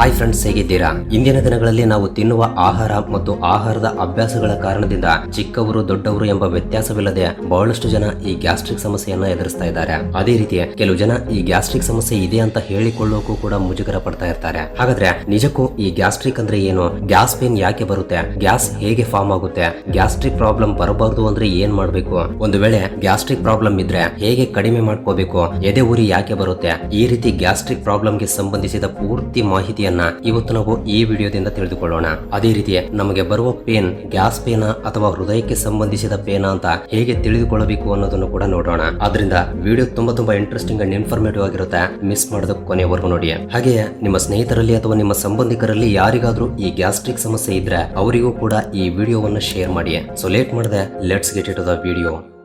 Hi friends ಹೇಗಿದ್ದೀರಾ? ಇಂದಿನ ದಿನಗಳಲ್ಲಿ ನಾವು ತಿನ್ನುವ ಆಹಾರ ಮತ್ತು ಆಹಾರದ ಅಭ್ಯಾಸಗಳ ಕಾರಣದಿಂದ ಚಿಕ್ಕವರು ದೊಡ್ಡವರು ಎಂಬ ವ್ಯತ್ಯಾಸವಿಲ್ಲದೆ ಬಹಳಷ್ಟು ಜನ ಈ ಗ್ಯಾಸ್ಟ್ರಿಕ್ ಸಮಸ್ಯೆಯನ್ನ ಎದುರಿಸ್ತಾ ಇದ್ದಾರೆ. ಅದೇ ರೀತಿ ಕೆಲವು ಜನ ಈ ಗ್ಯಾಸ್ಟ್ರಿಕ್ ಸಮಸ್ಯೆ ಇದೆ ಅಂತ ಹೇಳಿಕೊಳ್ಳೋಕು ಕೂಡ ಮುಜುಗರ ಪಡ್ತಾ ಇರ್ತಾರೆ. ಹಾಗಾದ್ರೆ ನಿಜಕ್ಕೂ ಈ ಗ್ಯಾಸ್ಟ್ರಿಕ್ ಅಂದ್ರೆ ಏನು? ಗ್ಯಾಸ್ ಪೇನ್ ಯಾಕೆ ಬರುತ್ತೆ? ಗ್ಯಾಸ್ ಹೇಗೆ ಫಾರ್ಮ್ ಆಗುತ್ತೆ? ಗ್ಯಾಸ್ಟ್ರಿಕ್ ಪ್ರಾಬ್ಲಮ್ ಬರಬಾರ್ದು ಅಂದ್ರೆ ಏನ್ ಮಾಡ್ಬೇಕು? ಒಂದು ವೇಳೆ ಗ್ಯಾಸ್ಟ್ರಿಕ್ ಪ್ರಾಬ್ಲಮ್ ಇದ್ರೆ ಹೇಗೆ ಕಡಿಮೆ ಮಾಡ್ಕೋಬೇಕು? ಎದೆ ಉರಿ ಯಾಕೆ ಬರುತ್ತೆ? ಈ ರೀತಿ ಗ್ಯಾಸ್ಟ್ರಿಕ್ ಪ್ರಾಬ್ಲಮ್ಗೆ ಸಂಬಂಧಿಸಿದ ಪೂರ್ತಿ ಇವತ್ತು ನಾವು ಈ ವಿಡಿಯೋದಿಂದ ತಿಳಿದುಕೊಳ್ಳೋಣ. ಅದೇ ರೀತಿ ನಮಗೆ ಬರುವ ಪೇನ್, ಗ್ಯಾಸ್ ಪೇನ ಅಥವಾ ಹೃದಯಕ್ಕೆ ಸಂಬಂಧಿಸಿದ ಪೇನ ಅಂತ ಹೇಗೆ ತಿಳಿದುಕೊಳ್ಳಬೇಕು ಅನ್ನೋದನ್ನು ಕೂಡ ನೋಡೋಣ. ಆದ್ರಿಂದ ವಿಡಿಯೋ ತುಂಬಾ ತುಂಬಾ ಇಂಟ್ರೆಸ್ಟಿಂಗ್ ಅಂಡ್ ಇನ್ಫಾರ್ಮೇಟಿವ್ ಆಗಿರುತ್ತೆ. ಮಿಸ್ ಮಾಡದ ಕೊನೆಯವರೆಗೂ ನೋಡಿ. ಹಾಗೆಯೇ ನಿಮ್ಮ ಸ್ನೇಹಿತರಲ್ಲಿ ಅಥವಾ ನಿಮ್ಮ ಸಂಬಂಧಿಕರಲ್ಲಿ ಯಾರಿಗಾದ್ರೂ ಈ ಗ್ಯಾಸ್ಟ್ರಿಕ್ ಸಮಸ್ಯೆ ಇದ್ರೆ ಅವರಿಗೂ ಕೂಡ ಈ ವಿಡಿಯೋವನ್ನು ಶೇರ್ ಮಾಡಿ. ಸೊ ಲೇಟ್ ಮಾಡದೆ let's get it the video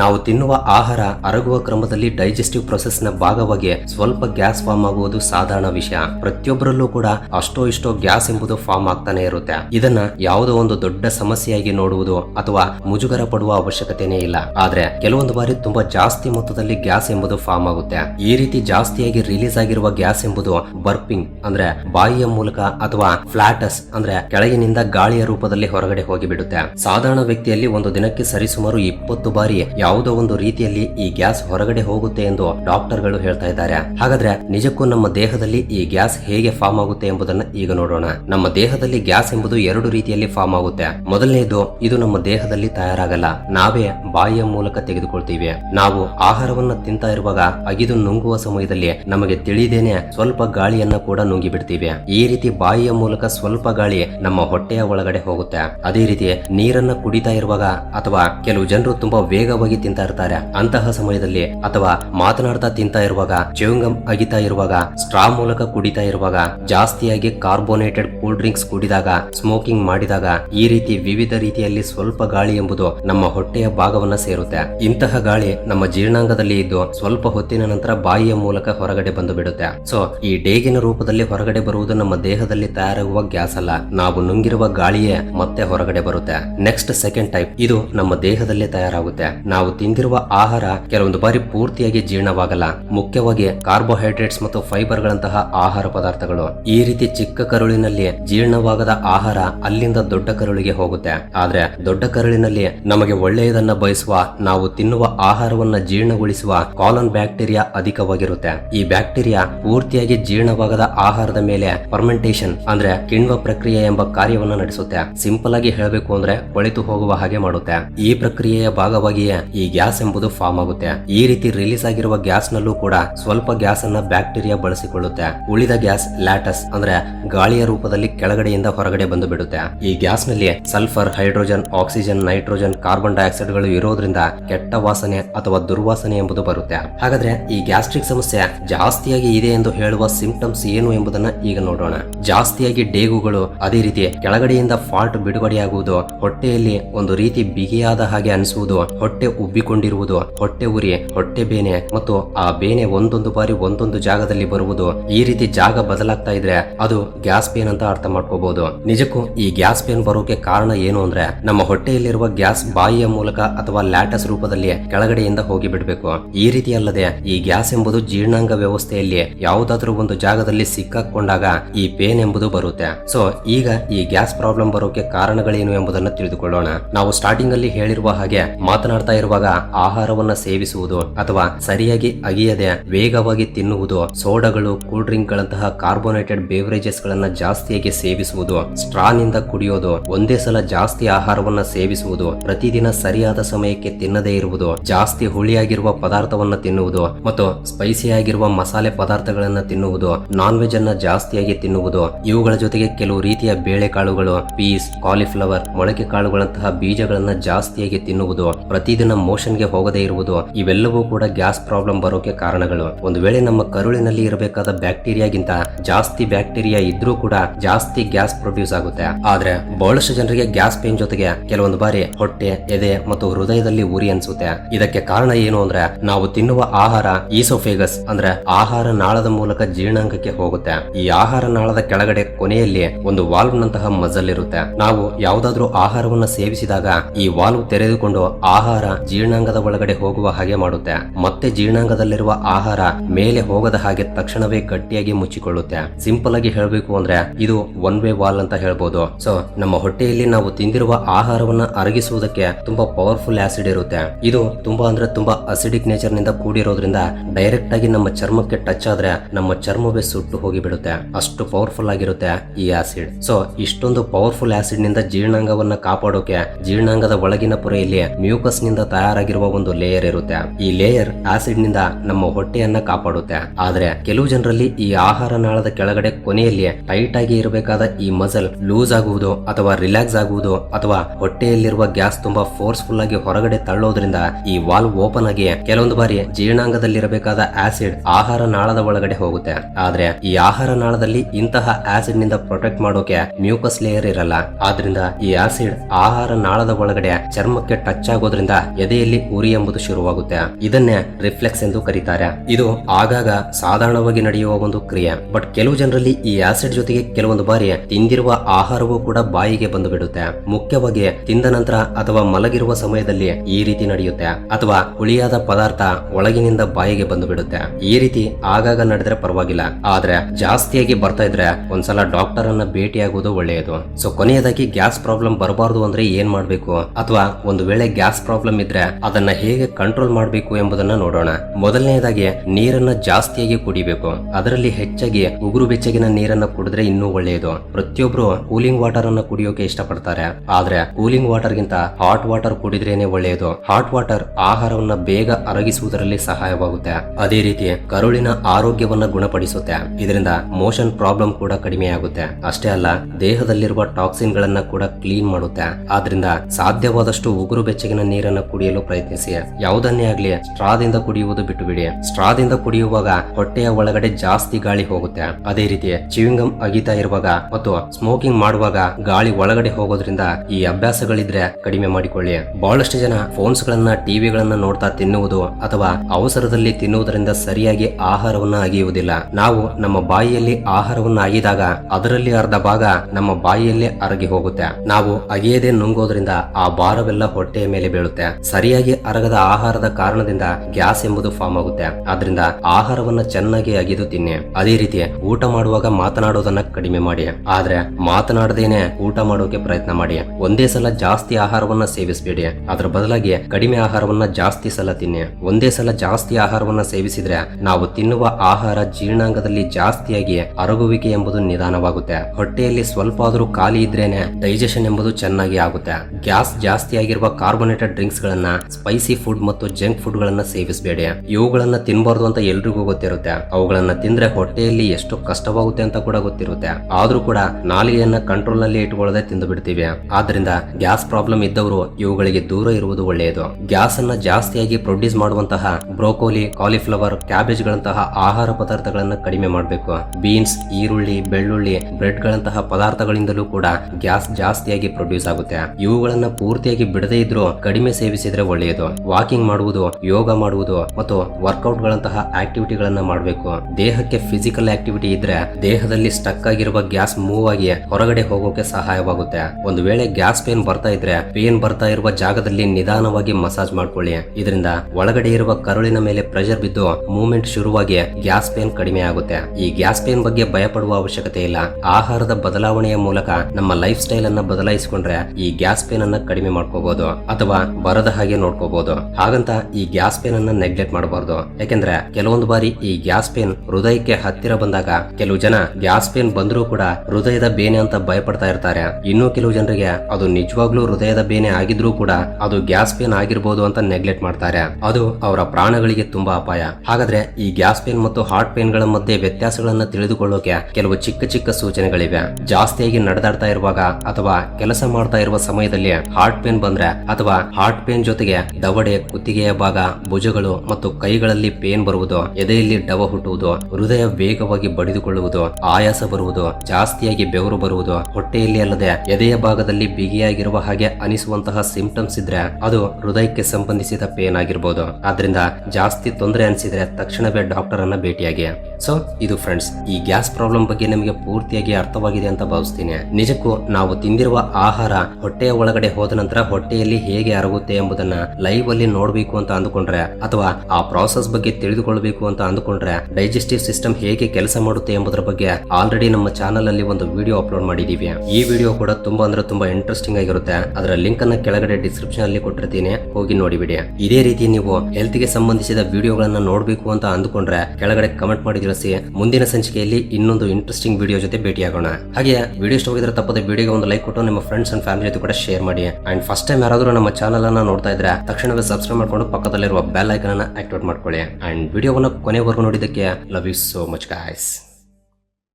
ನಾವು ತಿನ್ನುವ ಆಹಾರ ಅರಗುವ ಕ್ರಮದಲ್ಲಿ ಡೈಜೆಸ್ಟಿವ್ ಪ್ರೊಸೆಸ್ನ ಭಾಗವಾಗಿ ಸ್ವಲ್ಪ ಗ್ಯಾಸ್ ಫಾರ್ಮ್ ಆಗುವುದು ಸಾಧಾರಣ ವಿಷಯ. ಪ್ರತಿಯೊಬ್ಬರಲ್ಲೂ ಕೂಡ ಅಷ್ಟೋ ಇಷ್ಟೋ ಗ್ಯಾಸ್ ಎಂಬುದು ಫಾರ್ಮ್ ಆಗ್ತಾನೆ ಇರುತ್ತೆ. ಇದನ್ನ ಯಾವುದೋ ಒಂದು ದೊಡ್ಡ ಸಮಸ್ಯೆಯಾಗಿ ನೋಡುವುದು ಅಥವಾ ಮುಜುಗರ ಪಡುವ ಅವಶ್ಯಕತೆನೇ ಇಲ್ಲ. ಆದ್ರೆ ಕೆಲವೊಂದು ಬಾರಿ ತುಂಬಾ ಜಾಸ್ತಿ ಮೊತ್ತದಲ್ಲಿ ಗ್ಯಾಸ್ ಎಂಬುದು ಫಾರ್ಮ್ ಆಗುತ್ತೆ. ಈ ರೀತಿ ಜಾಸ್ತಿಯಾಗಿ ರಿಲೀಸ್ ಆಗಿರುವ ಗ್ಯಾಸ್ ಎಂಬುದು ಬರ್ಪಿಂಗ್ ಅಂದ್ರೆ ಬಾಯಿಯ ಮೂಲಕ ಅಥವಾ ಫ್ಲಾಟಸ್ ಅಂದ್ರೆ ಕೆಳಗಿನಿಂದ ಗಾಳಿಯ ರೂಪದಲ್ಲಿ ಹೊರಗಡೆ ಹೋಗಿಬಿಡುತ್ತೆ. ಸಾಧಾರಣ ವ್ಯಕ್ತಿಯಲ್ಲಿ ಒಂದು ದಿನಕ್ಕೆ ಸರಿಸುಮಾರು ಇಪ್ಪತ್ತು ಬಾರಿ ಯಾವುದೋ ಒಂದು ರೀತಿಯಲ್ಲಿ ಈ ಗ್ಯಾಸ್ ಹೊರಗಡೆ ಹೋಗುತ್ತೆ ಎಂದು ಡಾಕ್ಟರ್ಗಳು ಹೇಳ್ತಾ ಇದ್ದಾರೆ. ಹಾಗಾದ್ರೆ ನಿಜಕ್ಕೂ ನಮ್ಮ ದೇಹದಲ್ಲಿ ಈ ಗ್ಯಾಸ್ ಹೇಗೆ ಫಾರ್ಮ್ ಆಗುತ್ತೆ ಎಂಬುದನ್ನ ಈಗ ನೋಡೋಣ. ನಮ್ಮ ದೇಹದಲ್ಲಿ ಗ್ಯಾಸ್ ಎಂಬುದು ಎರಡು ರೀತಿಯಲ್ಲಿ ಫಾರ್ಮ್ ಆಗುತ್ತೆ. ಮೊದಲನೆಯದು ಇದು ನಮ್ಮ ದೇಹದಲ್ಲಿ ತಯಾರಾಗಲ್ಲ. ನಾವೇ ಬಾಯಿಯ ಮೂಲಕ ತೆಗೆದುಕೊಳ್ತೀವಿ. ನಾವು ಆಹಾರವನ್ನ ತಿಂತಾ ಇರುವಾಗ ಅಗಿದು ನುಂಗುವ ಸಮಯದಲ್ಲಿ ನಮಗೆ ತಿಳಿದೇನೆ ಸ್ವಲ್ಪ ಗಾಳಿಯನ್ನ ಕೂಡ ನುಂಗಿ ಬಿಡ್ತೀವಿ ಈ ರೀತಿ ಬಾಯಿಯ ಮೂಲಕ ಸ್ವಲ್ಪ ಗಾಳಿ ನಮ್ಮ ಹೊಟ್ಟೆಯ ಒಳಗಡೆ ಹೋಗುತ್ತೆ. ಅದೇ ರೀತಿ ನೀರನ್ನ ಕುಡಿತಾ ಇರುವಾಗ ಅಥವಾ ಕೆಲವು ಜನರು ತುಂಬಾ ವೇಗವಾಗಿ ತಿಂತಾ ಇರ್ತಾರೆ. ಅಂತಹ ಸಮಯದಲ್ಲಿ ಅಥವಾ ಮಾತನಾಡ್ತಾ ತಿಂತಾ ಇರುವಾಗ ಚ್ಯೂಂಗಮ್ ಅಗಿತಾ ಇರುವಾಗ, ಸ್ಟ್ರಾ ಮೂಲಕ ಕುಡಿತಾ ಇರುವಾಗ, ಜಾಸ್ತಿಯಾಗಿ ಕಾರ್ಬೋನೇಟೆಡ್ ಕೂಲ್ ಡ್ರಿಂಕ್ಸ್ ಕುಡಿದಾಗ, ಸ್ಮೋಕಿಂಗ್ ಮಾಡಿದಾಗ ಈ ರೀತಿ ವಿವಿಧ ರೀತಿಯಲ್ಲಿ ಸ್ವಲ್ಪ ಗಾಳಿ ಎಂಬುದು ನಮ್ಮ ಹೊಟ್ಟೆಯ ಭಾಗವನ್ನ ಸೇರುತ್ತೆ. ಇಂತಹ ಗಾಳಿ ನಮ್ಮ ಜೀರ್ಣಾಂಗದಲ್ಲಿ ಇದ್ದು ಸ್ವಲ್ಪ ಹೊತ್ತಿನ ನಂತರ ಬಾಯಿಯ ಮೂಲಕ ಹೊರಗಡೆ ಬಂದು ಬಿಡುತ್ತೆ. ಸೊ ಈ ಡೇಗಿನ ರೂಪದಲ್ಲಿ ಹೊರಗಡೆ ಬರುವುದು ನಮ್ಮ ದೇಹದಲ್ಲಿ ತಯಾರಾಗುವ ಗ್ಯಾಸ್ ಅಲ್ಲ. ನಾವು ನುಂಗಿರುವ ಗಾಳಿಯೇ ಮತ್ತೆ ಹೊರಗಡೆ ಬರುತ್ತೆ. ನೆಕ್ಸ್ಟ್ ಸೆಕೆಂಡ್ ಟೈಪ್ ಇದು ನಮ್ಮ ದೇಹದಲ್ಲೇ ತಯಾರಾಗುತ್ತೆ. ನಾವು ತಿಂದಿರುವ ಆಹಾರ ಕೆಲವೊಂದು ಬಾರಿ ಪೂರ್ತಿಯಾಗಿ ಜೀರ್ಣವಾಗಲ್ಲ. ಮುಖ್ಯವಾಗಿ ಕಾರ್ಬೋಹೈಡ್ರೇಟ್ಸ್ ಮತ್ತು ಫೈಬರ್ ಗಳಂತಹ ಆಹಾರ ಪದಾರ್ಥಗಳು. ಈ ರೀತಿ ಚಿಕ್ಕ ಕರುಳಿನಲ್ಲಿ ಜೀರ್ಣವಾಗದ ಆಹಾರ ಅಲ್ಲಿಂದ ದೊಡ್ಡ ಕರುಳಿಗೆ ಹೋಗುತ್ತೆ. ಆದ್ರೆ ದೊಡ್ಡ ಕರುಳಿನಲ್ಲಿ ನಮಗೆ ಒಳ್ಳೆಯದನ್ನ ಬಯಸುವ, ನಾವು ತಿನ್ನುವ ಆಹಾರವನ್ನ ಜೀರ್ಣಗೊಳಿಸುವ ಕಾಲನ್ ಬ್ಯಾಕ್ಟೀರಿಯಾ ಅಧಿಕವಾಗಿರುತ್ತೆ. ಈ ಬ್ಯಾಕ್ಟೀರಿಯಾ ಪೂರ್ತಿಯಾಗಿ ಜೀರ್ಣವಾಗದ ಆಹಾರದ ಮೇಲೆ ಫರ್ಮೆಂಟೇಷನ್ ಅಂದ್ರೆ ಕಿಣ್ವ ಪ್ರಕ್ರಿಯೆ ಎಂಬ ಕಾರ್ಯವನ್ನ ನಡೆಸುತ್ತೆ. ಸಿಂಪಲ್ ಆಗಿ ಹೇಳಬೇಕು ಅಂದ್ರೆ ಕೊಳೆತು ಹೋಗುವ ಹಾಗೆ ಮಾಡುತ್ತೆ. ಈ ಪ್ರಕ್ರಿಯೆಯ ಭಾಗವಾಗಿಯೇ ಈ ಗ್ಯಾಸ್ ಎಂಬುದು ಫಾರ್ಮ್ ಆಗುತ್ತೆ. ಈ ರೀತಿ ರಿಲೀಸ್ ಆಗಿರುವ ಗ್ಯಾಸ್ ನಲ್ಲೂ ಕೂಡ ಸ್ವಲ್ಪ ಗ್ಯಾಸ್ ಅನ್ನ ಬ್ಯಾಕ್ಟೀರಿಯಾ ಬಳಸಿಕೊಳ್ಳುತ್ತೆ. ಉಳಿದ ಗ್ಯಾಸ್ ಲ್ಯಾಟಸ್ ಅಂದ್ರೆ ಗಾಳಿಯ ರೂಪದಲ್ಲಿ ಕೆಳಗಡೆಯಿಂದ ಹೊರಗಡೆ ಬಂದು ಬಿಡುತ್ತೆ ಈ ಗ್ಯಾಸ್ನಲ್ಲಿ sulphur, hydrogen, oxygen, nitrogen, carbon ಡೈಆಕ್ಸೈಡ್ಗಳು ಇರೋದ್ರಿಂದ ಕೆಟ್ಟ ವಾಸನೆ ಅಥವಾ ದುರ್ವಾಸನೆ ಎಂಬುದು ಬರುತ್ತೆ. ಹಾಗಾದ್ರೆ ಈ ಗ್ಯಾಸ್ಟ್ರಿಕ್ ಸಮಸ್ಯೆ ಜಾಸ್ತಿಯಾಗಿ ಇದೆ ಎಂದು ಹೇಳುವ ಸಿಂಪ್ಟಮ್ಸ್ ಏನು ಎಂಬುದನ್ನ ಈಗ ನೋಡೋಣ. ಜಾಸ್ತಿಯಾಗಿ ಡೇಗುಗಳು ಅದೇ ರೀತಿ ಕೆಳಗಡೆಯಿಂದ ಫಾಲ್ಟ್ ಬಿಡುಗಡೆಯಾಗುವುದು, ಹೊಟ್ಟೆಯಲ್ಲಿ ಒಂದು ರೀತಿ ಬಿಗಿಯಾದ ಹಾಗೆ ಅನಿಸುವುದು, ಹೊಟ್ಟೆ ಉಬ್ಬಿಕೊಂಡಿರುವುದು, ಹೊಟ್ಟೆ ಉರಿ, ಹೊಟ್ಟೆ ಬೇನೆ ಮತ್ತು ಆ ಬೇನೆ ಒಂದೊಂದು ಬಾರಿ ಒಂದೊಂದು ಜಾಗದಲ್ಲಿ ಬರುವುದು ಈ ರೀತಿ ಜಾಗ ಬದಲಾಗ್ತಾ ಇದ್ರೆ ಅದು ಗ್ಯಾಸ್ ಪೇನ್ ಅಂತ ಅರ್ಥ ಮಾಡ್ಕೋಬಹುದು ನಿಜಕ್ಕೂ ಈ ಗ್ಯಾಸ್ ಪೇನ್ ಬರೋಕೆ ಕಾರಣ ಏನು ಅಂದ್ರೆ ನಮ್ಮ ಹೊಟ್ಟೆಯಲ್ಲಿರುವ ಗ್ಯಾಸ್ ಬಾಯಿಯ ಮೂಲಕ ಅಥವಾ ಲ್ಯಾಟಸ್ ರೂಪದಲ್ಲಿ ಕೆಳಗಡೆಯಿಂದ ಹೋಗಿ ಬಿಡಬೇಕು ಈ ರೀತಿ ಅಲ್ಲದೆ ಈ ಗ್ಯಾಸ್ ಎಂಬುದು ಜೀರ್ಣಾಂಗ ವ್ಯವಸ್ಥೆಯಲ್ಲಿ ಯಾವುದಾದ್ರೂ ಒಂದು ಜಾಗದಲ್ಲಿ ಸಿಕ್ಕಾಕೊಂಡಾಗ ಈ ಪೇನ್ ಎಂಬುದು ಬರುತ್ತೆ. ಸೊ, ಈಗ ಈ ಗ್ಯಾಸ್ ಪ್ರಾಬ್ಲಮ್ ಬರೋಕೆ ಕಾರಣಗಳೇನು ಎಂಬುದನ್ನು ತಿಳಿದುಕೊಳ್ಳೋಣ. ನಾವು ಸ್ಟಾರ್ಟಿಂಗ್ ಅಲ್ಲಿ ಹೇಳಿರುವ ಹಾಗೆ ಮಾತನಾಡ್ತಾ ಇರುವಾಗ ಆಹಾರವನ್ನ ಸೇವಿಸುವುದು ಅಥವಾ ಸರಿಯಾಗಿ ಅಗಿಯದೆ ವೇಗವಾಗಿ ತಿನ್ನುವುದು, ಸೋಡಗಳು ಕೂಲ್ ಡ್ರಿಂಕ್ ಗಳಂತಹ ಕಾರ್ಬೋನೇಟೆಡ್ ಬೇವರೇಜಸ್ ಗಳನ್ನ ಜಾಸ್ತಿಯಾಗಿ ಸೇವಿಸುವುದು ಸ್ಟ್ರಾನಿಂದ ಕುಡಿಯೋದು, ಒಂದೇ ಸಲ ಜಾಸ್ತಿ ಆಹಾರವನ್ನ ಸೇವಿಸುವುದು, ಪ್ರತಿದಿನ ಸರಿಯಾದ ಸಮಯಕ್ಕೆ ತಿನ್ನದೇ ಇರುವುದು, ಜಾಸ್ತಿ ಹುಳಿಯಾಗಿರುವ ಪದಾರ್ಥವನ್ನ ತಿನ್ನುವುದು ಮತ್ತು ಸ್ಪೈಸಿ ಆಗಿರುವ ಮಸಾಲೆ ಪದಾರ್ಥಗಳನ್ನ ತಿನ್ನುವುದು ನಾನ್ ವೆಜ್ ಅನ್ನ ಜಾಸ್ತಿಯಾಗಿ ತಿನ್ನುವುದು, ಇವುಗಳ ಜೊತೆಗೆ ಕೆಲವು ರೀತಿಯ ಬೇಳೆಕಾಳುಗಳು ಪೀಸ್ ಕಾಲಿಫ್ಲವರ್ ಮೊಳಕೆ ಕಾಳುಗಳಂತಹ ಬೀಜಗಳನ್ನ ಜಾಸ್ತಿಯಾಗಿ ತಿನ್ನುವುದು, ಪ್ರತಿದಿನ ಮೋಷನ್ಗೆ ಹೋಗದೇ ಇರುವುದು, ಇವೆಲ್ಲವೂ ಕೂಡ ಗ್ಯಾಸ್ ಪ್ರಾಬ್ಲಮ್ ಬರೋಕೆ ಕಾರಣಗಳು. ಒಂದು ವೇಳೆ ನಮ್ಮ ಕರುಳಿನಲ್ಲಿ ಇರಬೇಕಾದ ಬ್ಯಾಕ್ಟೀರಿಯಾಗಿಂತ ಜಾಸ್ತಿ ಬ್ಯಾಕ್ಟೀರಿಯಾ ಇದ್ರೂ ಕೂಡ ಜಾಸ್ತಿ ಗ್ಯಾಸ್ ಪ್ರೊಡ್ಯೂಸ್ ಆಗುತ್ತೆ. ಆದ್ರೆ ಬಹಳಷ್ಟು ಜನರಿಗೆ ಗ್ಯಾಸ್ ಪೇನ್ ಜೊತೆಗೆ ಕೆಲವೊಂದು ಬಾರಿ ಹೊಟ್ಟೆ, ಎದೆ ಮತ್ತು ಹೃದಯದಲ್ಲಿ ಉರಿ ಅನ್ಸುತ್ತೆ. ಇದಕ್ಕೆ ಕಾರಣ ಏನು ಅಂದ್ರೆ, ನಾವು ತಿನ್ನುವ ಆಹಾರ ಈಸೋಫೇಗಸ್, ಅಂದ್ರೆ ಆಹಾರ ನಾಳದ ಮೂಲಕ ಜೀರ್ಣಾಂಗಕ್ಕೆ ಹೋಗುತ್ತೆ. ಈ ಆಹಾರ ನಾಳದ ಕೆಳಗಡೆ ಕೊನೆಯಲ್ಲಿ ಒಂದು ವಾಲ್ವ್ ನಂತಹ ಮಜಲ್ ಇರುತ್ತೆ. ನಾವು ಯಾವುದಾದ್ರೂ ಆಹಾರವನ್ನ ಸೇವಿಸಿದಾಗ ಈ ವಾಲ್ವ್ ತೆರೆದುಕೊಂಡು ಆಹಾರ ಜೀರ್ಣಾಂಗದ ಒಳಗಡೆ ಹೋಗುವ ಹಾಗೆ ಮಾಡುತ್ತೆ. ಮತ್ತೆ ಜೀರ್ಣಾಂಗದಲ್ಲಿರುವ ಆಹಾರ ಮೇಲೆ ಹೋಗದ ಹಾಗೆ ತಕ್ಷಣವೇ ಗಟ್ಟಿಯಾಗಿ ಮುಚ್ಚಿಕೊಳ್ಳುತ್ತೆ. ಸಿಂಪಲ್ ಆಗಿ ಹೇಳಬೇಕು ಅಂದ್ರೆ ಇದು ಒನ್ ವೇ ವಾಲ್ ಅಂತ ಹೇಳ್ಬೋದು. ಸೊ, ನಮ್ಮ ಹೊಟ್ಟೆಯಲ್ಲಿ ನಾವು ತಿಂದಿರುವ ಆಹಾರವನ್ನ ಅರಗಿಸುವುದಕ್ಕೆ ತುಂಬಾ ಪವರ್ಫುಲ್ ಆಸಿಡ್ ಇರುತ್ತೆ. ಇದು ತುಂಬಾ ಅಂದ್ರೆ ತುಂಬಾ ಅಸಿಡಿಕ್ ನೇಚರ್ನಿಂದ ಕೂಡಿರೋದ್ರಿಂದ ಡೈರೆಕ್ಟ್ ಆಗಿ ನಮ್ಮ ಚರ್ಮಕ್ಕೆ ಟಚ್ ಆದ್ರೆ ನಮ್ಮ ಚರ್ಮವೇ ಸುಟ್ಟು ಹೋಗಿ ಬಿಡುತ್ತೆ ಅಷ್ಟು ಪವರ್ಫುಲ್ ಆಗಿರುತ್ತೆ ಈ ಆಸಿಡ್. ಸೊ, ಇಷ್ಟೊಂದು ಪವರ್ಫುಲ್ ಆಸಿಡ್ನಿಂದ ಜೀರ್ಣಾಂಗವನ್ನ ಕಾಪಾಡೋಕೆ ಜೀರ್ಣಾಂಗದ ಒಳಗಿನ ಪೊರೆಯಲ್ಲಿ ಮ್ಯೂಕಸ್ನಿಂದ ತಯಾರಾಗಿರುವ ಒಂದು ಲೇಯರ್ ಇರುತ್ತೆ. ಈ ಲೇಯರ್ ಆಸಿಡ್ನಿಂದ ನಮ್ಮ ಹೊಟ್ಟೆಯನ್ನ ಕಾಪಾಡುತ್ತೆ. ಆದ್ರೆ ಕೆಲವು ಜನರಲ್ಲಿ ಈ ಆಹಾರ ನಾಳದ ಕೆಳಗಡೆ ಕೊನೆಯಲ್ಲಿ ಟೈಟ್ ಆಗಿ ಇರಬೇಕಾದ ಈ ಮಸಲ್ ಲೂಸ್ ಆಗುವುದು ಅಥವಾ ರಿಲ್ಯಾಕ್ಸ್ ಆಗುವುದು ಅಥವಾ ಹೊಟ್ಟೆಯಲ್ಲಿರುವ ಗ್ಯಾಸ್ ತುಂಬಾ ಫೋರ್ಸ್ಫುಲ್ ಆಗಿ ಹೊರಗಡೆ ತಳ್ಳೋದ್ರಿಂದ ಈ ವಾಲ್ವ್ ಓಪನ್ ಆಗಿ ಕೆಲವೊಂದು ಬಾರಿ ಜೀರ್ಣಾಂಗದಲ್ಲಿರಬೇಕಾದ ಆಸಿಡ್ ಆಹಾರ ನಾಳದ ಒಳಗಡೆ ಹೋಗುತ್ತೆ. ಆದ್ರೆ ಈ ಆಹಾರ ನಾಳದಲ್ಲಿ ಇಂತಹ ಆಸಿಡ್ನಿಂದ ಪ್ರೊಟೆಕ್ಟ್ ಮಾಡೋಕೆ ಮ್ಯೂಕಸ್ ಲೇಯರ್ ಇರಲ್ಲ. ಆದ್ರಿಂದ ಈ ಆಸಿಡ್ ಆಹಾರ ನಾಳದ ಒಳಗಡೆ ಚರ್ಮಕ್ಕೆ ಟಚ್ ಆಗೋದ್ರಿಂದ ಎದೆಯಲ್ಲಿ ಉರಿ ಎಂಬುದು ಶುರುವಾಗುತ್ತೆ. ಇದನ್ನೇ ರಿಫ್ಲೆಕ್ಸ್ ಎಂದು ಕರೀತಾರೆ. ಇದು ಆಗಾಗ ಸಾಧಾರಣವಾಗಿ ನಡೆಯುವ ಒಂದು ಕ್ರಿಯೆ. ಬಟ್ ಕೆಲವು ಜನರಲ್ಲಿ ಈ ಆಸಿಡ್ ಜೊತೆಗೆ ಕೆಲವೊಂದು ಬಾರಿ ತಿಂದಿರುವ ಆಹಾರವೂ ಕೂಡ ಬಾಯಿಗೆ ಬಂದು ಬಿಡುತ್ತೆ ಮುಖ್ಯವಾಗಿ ತಿಂದ ನಂತರ ಅಥವಾ ಮಲಗಿರುವ ಸಮಯದಲ್ಲಿ ಈ ರೀತಿ ನಡೆಯುತ್ತೆ. ಅಥವಾ ಹುಳಿಯಾದ ಪದಾರ್ಥ ಒಳಗಿನಿಂದ ಬಾಯಿಗೆ ಬಂದು ಬಿಡುತ್ತೆ ಈ ರೀತಿ ಆಗಾಗ ನಡೆದ್ರೆ ಪರವಾಗಿಲ್ಲ. ಆದ್ರೆ ಜಾಸ್ತಿಯಾಗಿ ಬರ್ತಾ ಇದ್ರೆ ಒಂದ್ಸಲ ಡಾಕ್ಟರ್ ಅನ್ನ ಭೇಟಿಯಾಗುವುದು ಒಳ್ಳೆಯದು. ಸೊ ಕೊನೆಯದಾಗಿ ಗ್ಯಾಸ್ ಪ್ರಾಬ್ಲಮ್ ಬರಬಾರದು ಅಂದ್ರೆ ಏನ್ ಮಾಡ್ಬೇಕು? ಅಥವಾ ಒಂದು ವೇಳೆ ಗ್ಯಾಸ್ ಪ್ರಾಬ್ಲಮ್ ಇದ್ರೆ ಅದನ್ನ ಹೇಗೆ ಕಂಟ್ರೋಲ್ ಮಾಡಬೇಕು ಎಂಬುದನ್ನ ನೋಡೋಣ. ಮೊದಲನೆಯದಾಗಿ ನೀರನ್ನ ಜಾಸ್ತಿಯಾಗಿ ಕುಡಿಬೇಕು. ಅದರಲ್ಲಿ ಹೆಚ್ಚಾಗಿ ಉಗುರು ಬೆಚ್ಚಗಿನ ನೀರನ್ನ ಕುಡಿದ್ರೆ ಇನ್ನೂ ಒಳ್ಳೆಯದು. ಪ್ರತಿಯೊಬ್ರು ಕೂಲಿಂಗ್ ವಾಟರ್ ಅನ್ನ ಕುಡಿಯೋಕೆ ಇಷ್ಟಪಡ್ತಾರೆ. ಆದ್ರೆ ಕೂಲಿಂಗ್ ವಾಟರ್ ಗಿಂತ ಹಾಟ್ ವಾಟರ್ ಕುಡಿದ್ರೇನೆ ಒಳ್ಳೆಯದು. ಹಾಟ್ ವಾಟರ್ ಆಹಾರವನ್ನ ಬೇಗ ಅರಗಿಸುವುದರಲ್ಲಿ ಸಹಾಯವಾಗುತ್ತೆ. ಅದೇ ರೀತಿ ಕರುಳಿನ ಆರೋಗ್ಯವನ್ನ ಗುಣಪಡಿಸುತ್ತೆ. ಇದರಿಂದ ಮೋಷನ್ ಪ್ರಾಬ್ಲಮ್ ಕೂಡ ಕಡಿಮೆಯಾಗುತ್ತೆ ಅಷ್ಟೇ ಅಲ್ಲ, ದೇಹದಲ್ಲಿರುವ ಟಾಕ್ಸಿನ್ ಗಳನ್ನ ಕೂಡ ಕ್ಲೀನ್ ಮಾಡುತ್ತೆ. ಆದ್ರಿಂದ ಸಾಧ್ಯವಾದಷ್ಟು ಉಗುರು ಬೆಚ್ಚಗಿನ ನೀರನ್ನ ಕುಡಿಯಲು ಪ್ರಯತ್ನಿಸಿ. ಯಾವುದನ್ನೇ ಆಗ್ಲಿ, ಸ್ಟ್ರಾದಿಂದ ಕುಡಿಯುವುದು ಬಿಟ್ಟು ಬಿಡಿ ಸ್ಟ್ರಾದಿಂದ ಕುಡಿಯುವಾಗ ಹೊಟ್ಟೆಯ ಒಳಗಡೆ ಜಾಸ್ತಿ ಗಾಳಿ ಹೋಗುತ್ತೆ. ಅದೇ ರೀತಿ ಚಿವಿಂಗಮ್ ಅಗಿತಾ ಇರುವಾಗ ಮತ್ತು ಸ್ಮೋಕಿಂಗ್ ಮಾಡುವಾಗ ಗಾಳಿ ಒಳಗಡೆ ಹೋಗೋದ್ರಿಂದ ಈ ಅಭ್ಯಾಸಗಳಿದ್ರೆ ಕಡಿಮೆ ಮಾಡಿಕೊಳ್ಳಿ. ಬಹಳಷ್ಟು ಜನ ಫೋನ್ಸ್ ಗಳನ್ನ ಟಿವಿಗಳನ್ನ ನೋಡ್ತಾ ತಿನ್ನುವುದು ಅಥವಾ ಅವಸರದಲ್ಲಿ ತಿನ್ನುವುದರಿಂದ ಸರಿಯಾಗಿ ಆಹಾರವನ್ನ ಅಗಿಯುವುದಿಲ್ಲ. ನಾವು ನಮ್ಮ ಬಾಯಿಯಲ್ಲಿ ಆಹಾರವನ್ನ ಅಗಿದಾಗ ಅದರಲ್ಲಿ ಅರ್ಧ ಭಾಗ ನಮ್ಮ ಬಾಯಿಯಲ್ಲೇ ಅರಗಿ ಹೋಗುತ್ತೆ. ನಾವು ಅಗಿಯದೆ ನುಂಗೋದ್ರಿಂದ ಆ ಭಾರವೆಲ್ಲ ಹೊಟ್ಟೆಯ ಮೇಲೆ ಬೀಳುತ್ತೆ. ಸರಿಯಾಗಿ ಅರಗದ ಆಹಾರದ ಕಾರಣದಿಂದ ಗ್ಯಾಸ್ ಎಂಬುದು ಫಾರ್ಮ್ ಆಗುತ್ತೆ. ಆದ್ರಿಂದ ಆಹಾರವನ್ನ ಚೆನ್ನಾಗಿ ಅಗಿದು ತಿನ್ನಿ. ಅದೇ ರೀತಿ ಊಟ ಮಾಡುವಾಗ ಮಾತನಾಡೋದನ್ನ ಕಡಿಮೆ ಮಾಡಿ. ಆದ್ರೆ ಮಾತನಾಡದೇನೆ ಊಟ ಮಾಡೋಕೆ ಪ್ರಯತ್ನ ಮಾಡಿ. ಒಂದೇ ಸಲ ಜಾಸ್ತಿ ಆಹಾರವನ್ನ ಸೇವಿಸಬೇಡಿ. ಅದರ ಬದಲಾಗಿ ಕಡಿಮೆ ಆಹಾರವನ್ನ ಜಾಸ್ತಿ ಸಲ ತಿನ್ನಿ. ಒಂದೇ ಸಲ ಜಾಸ್ತಿ ಆಹಾರವನ್ನ ಸೇವಿಸಿದ್ರೆ ನಾವು ತಿನ್ನುವ ಆಹಾರ ಜೀರ್ಣಾಂಗದಲ್ಲಿ ಜಾಸ್ತಿಯಾಗಿ ಅರಗುವಿಕೆ ಎಂಬುದು ನಿಧಾನವಾಗುತ್ತೆ. ಹೊಟ್ಟೆಯಲ್ಲಿ ಸ್ವಲ್ಪ ಆದರೂ ಖಾಲಿ ಇದ್ರೇನೆ ಡೈಜೆಷನ್ ಎಂಬುದು ಚೆನ್ನಾಗಿ ಆಗುತ್ತೆ. ಗ್ಯಾಸ್ ಜಾಸ್ತಿ ಆಗಿರುವ ಕಾರ್ಬೋನೇಟೆಡ್ ಡ್ರಿಂಕ್ಸ್ ಗಳನ್ನ ಸ್ಪೈಸಿ ಫುಡ್ ಮತ್ತು ಜಂಕ್ ಫುಡ್ ಗಳನ್ನ ಸೇವಿಸಬೇಡಿ. ಇವುಗಳನ್ನ ತಿನ್ಬಾರ್ದು ಅಂತ ಎಲ್ರಿಗೂ ಗೊತ್ತಿರುತ್ತೆ. ಅವುಗಳನ್ನ ತಿಂದ್ರೆ ಹೊಟ್ಟೆಯಲ್ಲಿ ಎಷ್ಟು ಕಷ್ಟವಾಗುತ್ತೆ ಅಂತ ಕೂಡ ಗೊತ್ತಿರುತ್ತೆ. ಆದ್ರೂ ಕೂಡ ನಾಲಿಗೆಯನ್ನ ಕಂಟ್ರೋಲ್ನಲ್ಲಿ ಇಟ್ಕೊಳ್ಳದೆ ತಿಂದು ಬಿಡ್ತೀವಿ ಆದ್ರಿಂದ ಗ್ಯಾಸ್ ಪ್ರಾಬ್ಲಮ್ ಇದ್ದವರು ಇವುಗಳಿಗೆ ದೂರ ಇರುವುದು ಒಳ್ಳೆಯದು. ಗ್ಯಾಸ್ ಅನ್ನ ಜಾಸ್ತಿಯಾಗಿ ಪ್ರೊಡ್ಯೂಸ್ ಮಾಡುವಂತಹ ಬ್ರೋಕೋಲಿ ಕಾಲಿಫ್ಲವರ್ ಕ್ಯಾಬೇಜ್ ಗಳಂತಹ ಆಹಾರ ಪದಾರ್ಥಗಳನ್ನ ಕಡಿಮೆ ಮಾಡಬೇಕು. ಬೀನ್ಸ್ ಈರುಳ್ಳಿ, ಬೆಳ್ಳುಳ್ಳಿ ಬ್ರೆಡ್ ಗಳಂತಹ ಪದಾರ್ಥಗಳಿಂದಲೂ ಕೂಡ ಗ್ಯಾಸ್ ಜಾಸ್ತಿಯಾಗಿ ಪ್ರೊಡ್ಯೂಸ್ ಆಗುತ್ತೆ. ಇವುಗಳನ್ನ ಪೂರ್ತಿಯಾಗಿ ಬಿಡದೇ ಇದ್ರೂ ಕಡಿಮೆ ಸೇವಿಸಿದ್ರೆ ಒಳ್ಳೆಯದು. ವಾಕಿಂಗ್ ಮಾಡುವುದು, ಯೋಗ ಮಾಡುವುದು ಮತ್ತು ವರ್ಕೌಟ್ ಗಳಂತಹ ಆಕ್ಟಿವಿಟಿಗಳನ್ನ ಮಾಡಬೇಕು. ದೇಹಕ್ಕೆ ಫಿಸಿಕಲ್ ಆಕ್ಟಿವಿಟಿ ಇದ್ರೆ ದೇಹದಲ್ಲಿ ಸ್ಟಕ್ ಆಗಿರುವ ಗ್ಯಾಸ್ ಮೂವ್ ಆಗಿ ಹೊರಗಡೆ ಹೋಗೋಕೆ ಸಹಾಯವಾಗುತ್ತೆ. ಒಂದು ವೇಳೆ ಗ್ಯಾಸ್ ಪೇನ್ ಬರ್ತಾ ಇದ್ರೆ, ಪೇನ್ ಬರ್ತಾ ಇರುವ ಜಾಗದಲ್ಲಿ ನಿಧಾನವಾಗಿ ಮಸಾಜ್ ಮಾಡ್ಕೊಳ್ಳಿ. ಇದರಿಂದ ಒಳಗಡೆ ಇರುವ ಕರುಳಿನ ಮೇಲೆ ಪ್ರೆಷರ್ ಬಿದ್ದು ಮೂವ್ಮೆಂಟ್ ಶುರುವಾಗಿ ಗ್ಯಾಸ್ ಪೇನ್ ಕಡಿಮೆ ಆಗುತ್ತೆ. ಈ ಗ್ಯಾಸ್ ಪೇನ್ ಬಗ್ಗೆ ಭಯಪಡುವ ಅವಶ್ಯಕತೆ ಇಲ್ಲ. ಆಹಾರದ ಬದಲಾವಣೆಯ ಮೂಲಕ ನಮ್ಮ ಲೈಫ್ ಸ್ಟೈಲ್ ಅನ್ನ ಬದಲಾಯಿಸಿಕೊಂಡ್ರೆ ಈ ಗ್ಯಾಸ್ ಪೇನ್ ಅನ್ನ ಕಡಿಮೆ ಮಾಡ್ಕೋಬಹುದು ಅಥವಾ ಬರದ ಹಾಗೆ ನೋಡ್ಕೋಬಹುದು ಹಾಗಂತ ಈ ಗ್ಯಾಸ್ ಪೇನ್ ಅನ್ನ ನೆಗ್ಲೆಕ್ಟ್ ಮಾಡಬಾರ್ದು. ಯಾಕೆಂದ್ರೆ ಕೆಲವೊಂದು ಬಾರಿ ಈ ಗ್ಯಾಸ್ ಪೇನ್ ಹೃದಯಕ್ಕೆ ಹತ್ತಿರ ಬಂದಾಗ ಕೆಲವು ಜನ ಗ್ಯಾಸ್ ಪೇನ್ ಬಂದರೂ ಕೂಡ ಹೃದಯದ ಬೇನೆ ಅಂತ ಭಯಪಡ್ತಾ ಇರ್ತಾರೆ. ಇನ್ನು ಕೆಲವು ಜನರಿಗೆ ಅದು ನಿಜವಾಗ್ಲೂ ಹೃದಯದ ಬೇನೆ ಆಗಿದ್ರೂ ಕೂಡ ಅದು ಗ್ಯಾಸ್ ಪೇನ್ ಆಗಿರ್ಬೋದು ಅಂತ ನೆಗ್ಲೆಕ್ಟ್ ಮಾಡ್ತಾರೆ. ಅದು ಅವರ ಪ್ರಾಣಗಳಿಗೆ ತುಂಬಾ ಅಪಾಯ. ಹಾಗಾದ್ರೆ ಈ ಗ್ಯಾಸ್ ಪೇನ್ ಮತ್ತು ಹಾರ್ಟ್ ಪೇನ್ಗಳ ಮಧ್ಯೆ ವ್ಯತ್ಯಾಸಗಳನ್ನ ತಿಳಿದುಕೊಳ್ಳೋಕೆ ಕೆಲವು ಚಿಕ್ಕ ಚಿಕ್ಕ ಸೂಚನೆಗಳಿವೆ. ಜಾಸ್ತಿಯಾಗಿ ನಡೆದಾಡ್ತಾ ಇರುವಾಗ ಅಥವಾ ಕೆಲಸ ಮಾಡ್ತಾ ಇರುವ ಸಮಯದಲ್ಲಿ ಹಾರ್ಟ್ ಪೇನ್ ಬಂದ್ರೆ ಅಥವಾ ಹಾರ್ಟ್ ಪೇನ್ ಜೊತೆಗೆ ದವಡೆ, ಕುತ್ತಿಗೆಯ ಭಾಗ, ಭುಜಗಳು ಮತ್ತು ಕೈಗಳಲ್ಲಿ ಪೇನ್ ಬರುವುದು, ಎದೆಯಲ್ಲಿ ಡವ ಹುಟ್ಟುವುದು, ಹೃದಯ ವೇಗವಾಗಿ ಬಡಿದುಕೊಳ್ಳುವುದು, ಆಯಾಸ ಬರುವುದು, ಜಾಸ್ತಿಯಾಗಿ ಬೆವರು ಬರುವುದು, ಹೊಟ್ಟೆಯಲ್ಲಿ ಅಲ್ಲದೆ ಎದೆಯ ಭಾಗದಲ್ಲಿ ಬಿಗಿಯಾಗಿರುವ ಹಾಗೆ ಅನಿಸುವಂತಹ ಸಿಂಪ್ಟಮ್ಸ್ ಇದ್ರೆ ಅದು ಹೃದಯಕ್ಕೆ ಸಂಬಂಧಿಸಿದ ಪೇನ್ ಆಗಿರ್ಬೋದು. ಆದ್ರಿಂದ ಜಾಸ್ತಿ ತೊಂದರೆ ಅನಿಸಿದ್ರೆ ತಕ್ಷಣವೇ ಡಾಕ್ಟರ್ ಅನ್ನ ಭೇಟಿಯಾಗಿ. ಸೊ ಇದು ಫ್ರೆಂಡ್ಸ್ ಈ ಗ್ಯಾಸ್ ಪ್ರಾಬ್ಲಮ್ ಬಗ್ಗೆ ನಿಮಗೆ ಪೂರ್ತಿಯಾಗಿ ಅರ್ಥವಾಗಿದೆ ಅಂತ ಭಾವಿಸ್ತೀನಿ. ನಿಜಕ್ಕೂ ನಾವು ತಿಂದಿರುವ ಆಹಾರ ಹೊಟ್ಟೆಯ ಒಳಗಡೆ ಹೋದ ನಂತರ ಹೊಟ್ಟೆಯಲ್ಲಿ ಹೇಗೆ ಅರಗುತ್ತೆ ಎಂಬುದನ್ನ ಲೈವ್ ಅಲ್ಲಿ ನೋಡಬೇಕು ಅಂತ ಅಂದುಕೊಂಡ್ರೆ ಅಥವಾ ಆ ಪ್ರಾಸೆಸ್ ಬಗ್ಗೆ ತಿಳಿದುಕೊಳ್ಳಬೇಕು ಅಂತ ಅಂದುಕೊಂಡ್ರೆ ಡೈಜೆಸ್ಟಿವ್ ಸಿಸ್ಟಮ್ ಹೇಗೆ ಕೆಲಸ ಮಾಡುತ್ತೆ ಎಂಬುದರ ಬಗ್ಗೆ ಆಲ್ರೆಡಿ ನಮ್ಮ ಚಾನಲ್ ಅಲ್ಲಿ ಒಂದು ವಿಡಿಯೋ ಅಪ್ಲೋಡ್ ಮಾಡಿದೀವಿ. ಈ ವಿಡಿಯೋ ಕೂಡ ತುಂಬಾ ಅಂದ್ರೆ ತುಂಬಾ ಇಂಟ್ರೆಸ್ಟಿಂಗ್ ಆಗಿರುತ್ತೆ. ಅದರ ಲಿಂಕ್ ಅನ್ನ ಕೆಳಗಡೆ ಡಿಸ್ಕ್ರಿಪ್ಷನ್ ಅಲ್ಲಿ ಕೊಟ್ಟಿರ್ತೀನಿ. ಹೋಗಿ ನೋಡಿಬಿಡಿ ಇದೇ ರೀತಿ ನೀವು ಹೆಲ್ತ್ಗೆ ಸಂಬಂಧಿಸಿದ ವಿಡಿಯೋಗಳನ್ನ ನೋಡ್ಬೇಕು ಅಂತ ಅಂದುಕೊಂಡ್ರೆ ಕೆಳಗಡೆ ಕಮೆಂಟ್ ಮಾಡಿ ತಿಳಿಸಿ. ಮುಂದಿನ ಸಂಚಿಕೆಯಲ್ಲಿ ಇನ್ನೊಂದು ಇಂಟ್ರೆಸ್ಟಿಂಗ್ ವಿಡಿಯೋ ಜೊತೆ ಭೇಟಿಯಾಗೋಣ. ಹಾಗೆ ವಿಡಿಯೋ ಇಷ್ಟ ಹೋಗಿದ್ರೆ ತಪ್ಪದೆ ವಿಡಿಯೋಗೆ ಒಂದು ಲೈಕ್ ಕೊಟ್ಟು ನಿಮ್ಮ ಫ್ರೆಂಡ್ಸ್ ಅಂಡ್ ಫ್ಯಾಮಿಲಿ ಜೊತೆ ಕೂಡ ಶೇರ್ ಮಾಡಿ. ಅಂಡ್ ಫಸ್ಟ್ ಟೈಮ್ ಯಾರಾದರೂ ನಮ್ಮ ಚಾನಲ್ ಅನ್ನ ನೋಡ್ತಾ ಇದ್ರೆ ತಕ್ಷಣವೇ ಸಬ್ಸ್ಕ್ರೈಬ್ ಮಾಡ್ಕೊಂಡು ಪಕ್ಕದಲ್ಲಿರುವ ಬೆಲ್ ಐಕನ್ ಅನ್ನ ಆಕ್ಟಿವೇಟ್ ಮಾಡ್ಕೊಳ್ಳಿ. ಅಂಡ್ ವಿಡಿಯೋವನ್ನು ಕೊನೆವರೆಗೂ ನೋಡಿದ್ದಕ್ಕೆ love you so much guys